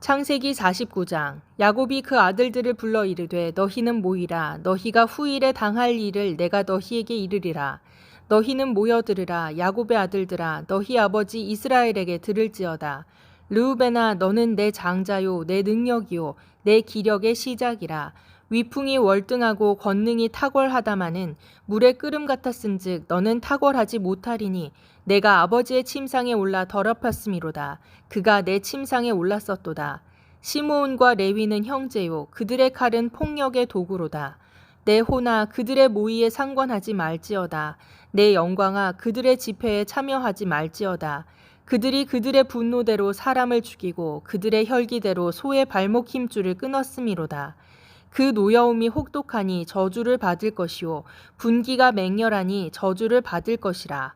창세기 49장 야곱이 그 아들들을 불러 이르되 너희는 모이라. 너희가 후일에 당할 일을 내가 너희에게 이르리라. 너희는 모여들으라. 야곱의 아들들아 너희 아버지 이스라엘에게 들을지어다. 르우베나 너는 내 장자요 내 능력이요 내 기력의 시작이라 위풍이 월등하고 권능이 탁월하다마는 물의 끓음 같았은즉 너는 탁월하지 못하리니 내가 아버지의 침상에 올라 더럽혔음이로다. 그가 내 침상에 올랐었도다. 시므온과 레위는 형제요 그들의 칼은 폭력의 도구로다. 내 호나 그들의 모의에 상관하지 말지어다. 내 영광아 그들의 집회에 참여하지 말지어다. 그들이 그들의 분노대로 사람을 죽이고 그들의 혈기대로 소의 발목 힘줄을 끊었음이로다 그 노여움이 혹독하니 저주를 받을 것이요 분기가 맹렬하니 저주를 받을 것이라.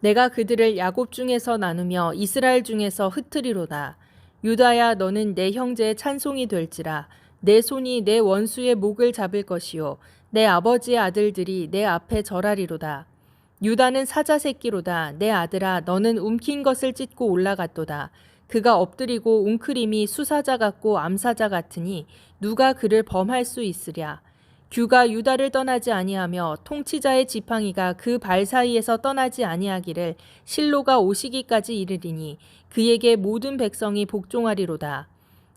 내가 그들을 야곱 중에서 나누며 이스라엘 중에서 흩트리로다. 유다야 너는 내 형제의 찬송이 될지라. 내 손이 내 원수의 목을 잡을 것이요 내 아버지의 아들들이 내 앞에 절하리로다 유다는 사자 새끼로다. 내 아들아 너는 움킨 것을 찢고 올라갔도다. 그가 엎드리고 웅크림이 수사자 같고 암사자 같으니 누가 그를 범할 수 있으랴. 규가 유다를 떠나지 아니하며 통치자의 지팡이가 그 발 사이에서 떠나지 아니하기를 실로가 오시기까지 이르리니 그에게 모든 백성이 복종하리로다.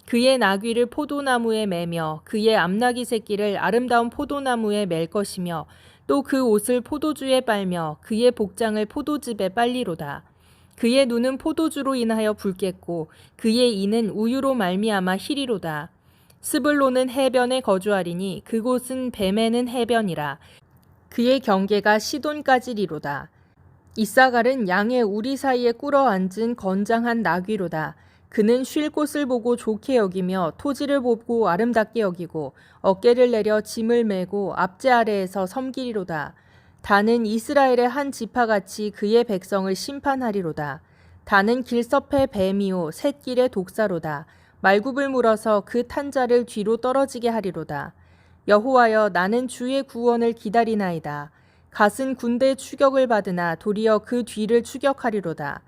그의 나귀를 포도나무에 매며 그의 암나귀 새끼를 아름다운 포도나무에 맬 것이며 또 그 옷을 포도주에 빨며 그의 복장을 포도즙에 빨리로다. 그의 눈은 포도주로 인하여 붉겠고 그의 이는 우유로 말미암아 희리로다. 스불로는 해변에 거주하리니 그곳은 뱀에는 해변이라. 그의 경계가 시돈까지리로다. 이사갈은 양의 우리 사이에 꿇어 앉은 건장한 나귀로다. 그는 쉴 곳을 보고 좋게 여기며 토지를 보고 아름답게 여기고 어깨를 내려 짐을 메고 앞제 아래에서 섬기리로다. 다는 이스라엘의 한 지파같이 그의 백성을 심판하리로다. 다는 길섭의 뱀이요 샛길의 독사로다. 말굽을 물어서 그 탄자를 뒤로 떨어지게 하리로다. 여호와여 나는 주의 구원을 기다리나이다. 갓은 군대 추격을 받으나 도리어 그 뒤를 추격하리로다.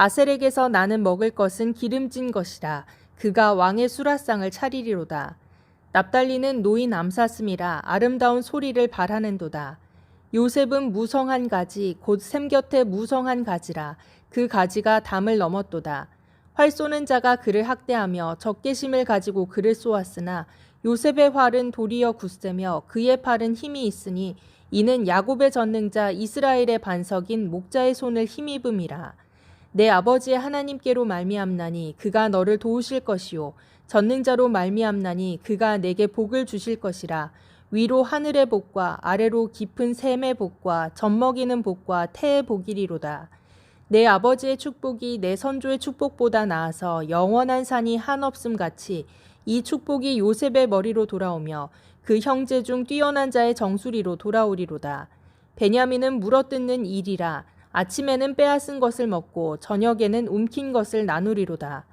아셀에게서 나는 먹을 것은 기름진 것이라 그가 왕의 수라상을 차리리로다. 납달리는 노인 암사슴이라 아름다운 소리를 발하는도다. 요셉은 무성한 가지 곧 샘 곁에 무성한 가지라 그 가지가 담을 넘었도다. 활 쏘는 자가 그를 학대하며 적개심을 가지고 그를 쏘았으나 요셉의 활은 도리어 굳세며 그의 팔은 힘이 있으니 이는 야곱의 전능자 이스라엘의 반석인 목자의 손을 힘입음이라. 내 아버지의 하나님께로 말미암나니 그가 너를 도우실 것이요. 전능자로 말미암나니 그가 내게 복을 주실 것이라. 위로 하늘의 복과 아래로 깊은 샘의 복과 젖먹이는 복과 태의 복이리로다. 내 아버지의 축복이 내 선조의 축복보다 나아서 영원한 산이 한없음 같이 이 축복이 요셉의 머리로 돌아오며 그 형제 중 뛰어난 자의 정수리로 돌아오리로다. 베냐민은 물어뜯는 일이라 아침에는 빼앗은 것을 먹고 저녁에는 움킨 것을 나누리로다.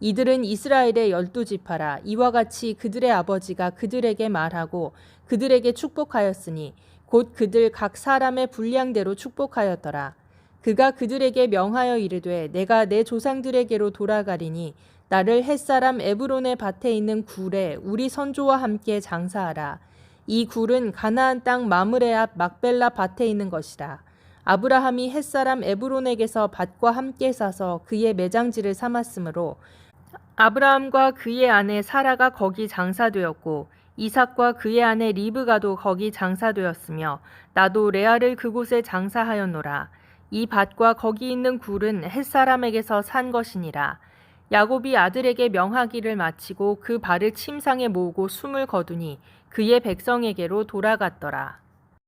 이들은 이스라엘의 열두 지파라 이와 같이 그들의 아버지가 그들에게 말하고 그들에게 축복하였으니 곧 그들 각 사람의 분량대로 축복하였더라. 그가 그들에게 명하여 이르되 내가 내 조상들에게로 돌아가리니 나를 햇사람 에브론의 밭에 있는 굴에 우리 선조와 함께 장사하라. 이 굴은 가나안 땅 마므레 앞 막벨라 밭에 있는 것이라. 아브라함이 햇사람 에브론에게서 밭과 함께 사서 그의 매장지를 삼았으므로 아브라함과 그의 아내 사라가 거기 장사되었고 이삭과 그의 아내 리브가도 거기 장사되었으며 나도 레아를 그곳에 장사하였노라. 이 밭과 거기 있는 굴은 햇사람에게서 산 것이니라. 야곱이 아들에게 명하기를 마치고 그 발을 침상에 모으고 숨을 거두니 그의 백성에게로 돌아갔더라